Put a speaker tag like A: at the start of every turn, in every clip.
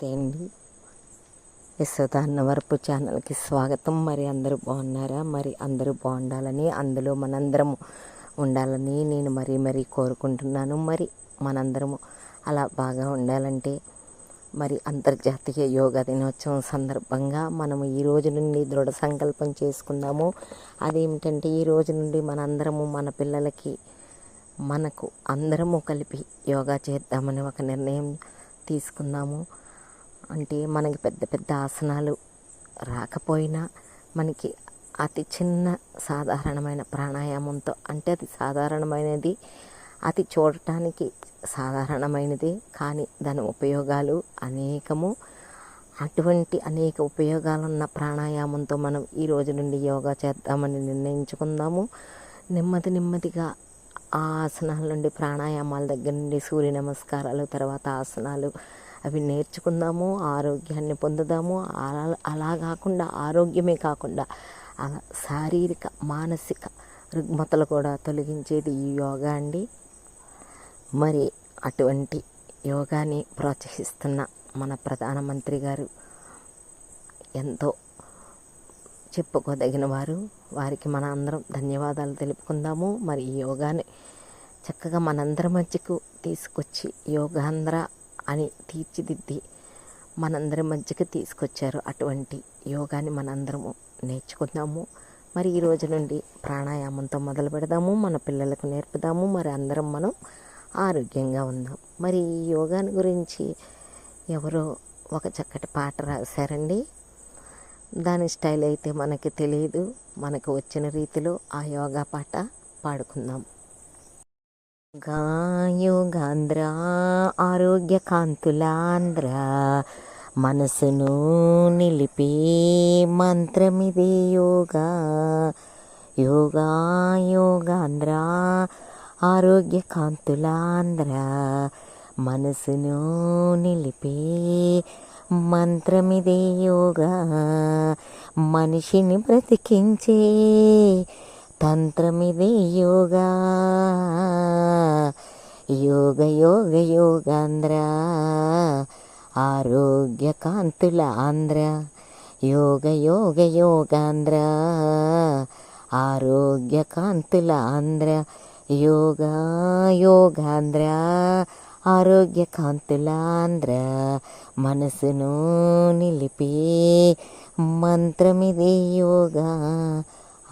A: నమస్తే అండి. యశోద ఛానల్కి స్వాగతం. మరి అందరూ బాగున్నారా? మరి అందరూ బాగుండాలని అందులో మనందరము ఉండాలని నేను మరీ మరీ కోరుకుంటున్నాను. మరి మనందరము అలా బాగా ఉండాలంటే మరి అంతర్జాతీయ యోగా దినోత్సవం సందర్భంగా మనము ఈ రోజు నుండి దృఢ సంకల్పం చేసుకుందాము. అదేమిటంటే ఈ రోజు నుండి మనందరము మన పిల్లలకి మనకు అందరము కలిపి యోగా చేద్దామని ఒక నిర్ణయం తీసుకుందాము. అంటే మనకి పెద్ద పెద్ద ఆసనాలు రాకపోయినా మనకి అతి చిన్న సాధారణమైన ప్రాణాయామంతో అంటే అది సాధారణమైనది అది చూడటానికి సాధారణమైనది. కానీ దాని ఉపయోగాలు అనేకము. అటువంటి అనేక ఉపయోగాలున్న ప్రాణాయామంతో మనం ఈ రోజు నుండి యోగా చేద్దామని నిర్ణయించుకుందాము. నెమ్మది నెమ్మదిగా ఆ ఆసనాల నుండి ప్రాణాయామాల దగ్గర నుండి సూర్య నమస్కారాలు తర్వాత ఆసనాలు అవి నేర్చుకుందాము ఆరోగ్యాన్ని పొందుదాము. అలా అలా కాకుండా ఆరోగ్యమే కాకుండా అలా శారీరక మానసిక రుగ్మతలు కూడా తొలగించేది ఈ యోగా అండి. మరి అటువంటి యోగాని ప్రోత్సహిస్తున్న మన ప్రధానమంత్రి గారు ఎంతో చెప్పుకోదగిన వారు. వారికి మన అందరం ధన్యవాదాలు తెలుపుకుందాము. మరి ఈ యోగాని చక్కగా మనందరి మధ్యకు తీసుకొచ్చి యోగాంధ్ర అని తీర్చిదిద్ది మనందరి మధ్యకి తీసుకొచ్చారు అటువంటి యోగాని మనందరము నేర్చుకుందాము. మరి ఈ రోజు నుండి ప్రాణాయామంతో మొదలు పెడదాము మన పిల్లలకు నేర్పుదాము మరి అందరం మనం ఆరోగ్యంగా ఉందాం. మరి ఈ యోగాని గురించి ఎవరో ఒక చక్కటి పాట రాశారండి. దాని స్టైల్ అయితే మనకి తెలియదు మనకు వచ్చిన రీతిలో ఆ యోగా పాట పాడుకుందాం. గాయోగాంధ్ర ఆరోగ్య కాంతులాంధ్ర మనసును నిలిపే మంత్రమిదే యోగా. యోగా యోగాంధ్ర ఆరోగ్య కాంతులాంధ్ర మనసును నిలిపే మంత్రమిదే యోగా. మనిషిని బ్రతికించే తంత్రమిదే యోగా. యోగ యోగ యోగాంధ్ర. ఆరోగ్య కాంతుల ఆంధ్ర. యోగ యోగ యోగాంధ్ర. ఆరోగ్య కాంతుల ఆంధ్ర. యోగ యోగాంధ్ర. ఆరోగ్య కాంతులాంధ్ర మనసును నిలిపి మంత్రమిదే యోగా.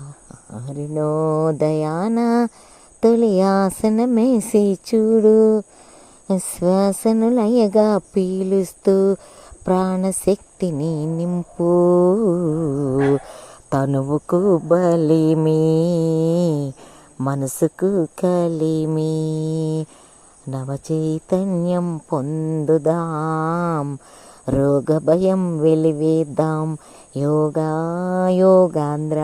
A: అరుణోదయాన తొలి ఆసనమేసి చూడు శ్వాసనులయగా పీలుస్తూ ప్రాణశక్తిని నింపు. తనువుకు బలిమి మనసుకు కలిమి. నవచైతన్యం పొందుదాం. రోగ భయం వెలివేద్దాం. యోగా యోగాంధ్ర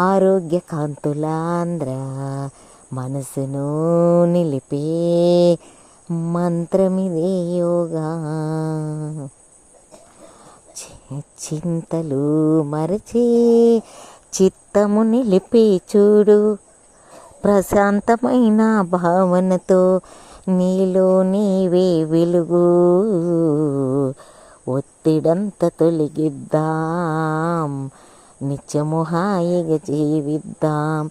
A: ఆరోగ్య కాంతులాంధ్ర మనసును నిలిపే మంత్రమిదే యోగా. చింతలు మరచి చిత్తము నిలిపి చూడు. ప్రశాంతమైన భావనతో నీలో నీవే వెలుగు. ఒత్తిడంత తొలగిద్దాం నిత్యము హాయిగా జీవిద్దాం.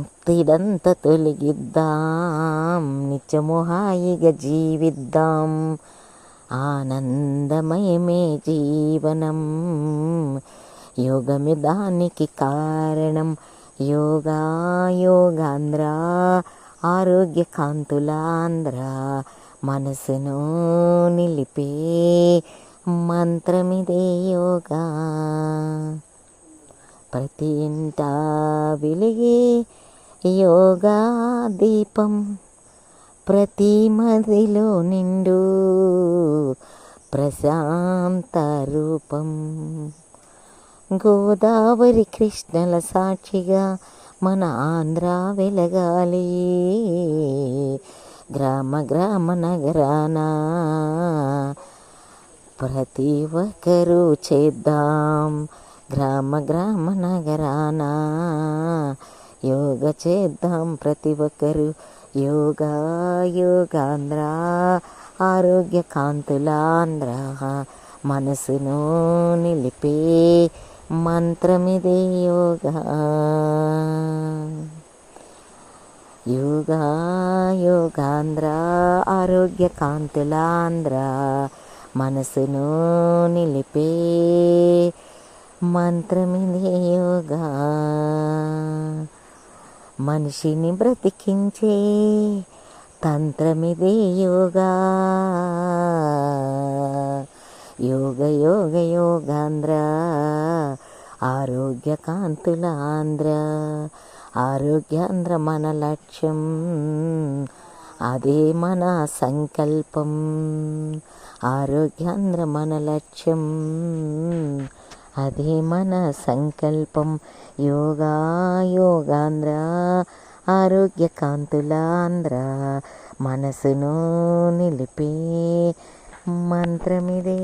A: ఒత్తిడంత తొలగిద్దాం నిత్యము హాయిగా జీవిద్దాం. ఆనందమయమే జీవనం యోగమే దానికి కారణం. యోగా యోగాంధ్ర ఆరోగ్య కాంతులాంధ్ర మనసును నిలిపే మంత్రమిదే యోగా. ప్రతి ఇంట వెలిగే యోగా దీపం ప్రతి మదిలో నిండు ప్రశాంత రూపం. గోదావరి కృష్ణల సాక్షిగా మన ఆంధ్ర వెలగాలి. గ్రామ గ్రామ నగరాన ప్రతి ఒక్కరూ చేద్దాం. గ్రామ గ్రామ నగరాన యోగ చేద్దాం ప్రతి ఒక్కరు. యోగా యోగాంధ్ర ఆరోగ్య కాంతులాంధ్ర మనసును నిలిపే మంత్రమిదే యోగా. యోగా యోగాంధ్ర ఆరోగ్య కాంతులాంధ్ర మనసును నిలిపే మంత్రమిదే యోగా. మనిషిని బ్రతికించే తంత్రమిదే యోగా. యోగ యోగ యోగాంధ్ర. ఆరోగ్య కాంతుల ఆంధ్ర. ఆరోగ్యాంధ్ర మన లక్ష్యం. అదే మన సంకల్పం. ఆరోగ్యాంధ్ర మన లక్ష్యం. అదే మన సంకల్పం. యోగా యోగాంధ్ర. ఆరోగ్య కాంతులాంధ్ర మనసును నిలిపే మంత్రమిదే